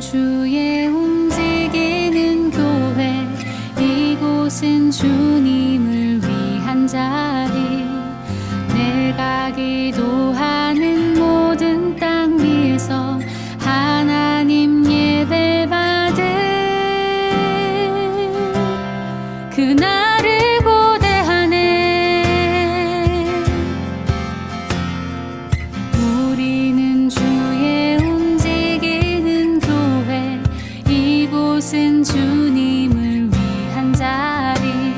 주의 움직이는 교회 이곳은 주 이곳은 주님을 위한 자리.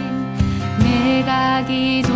내가 기도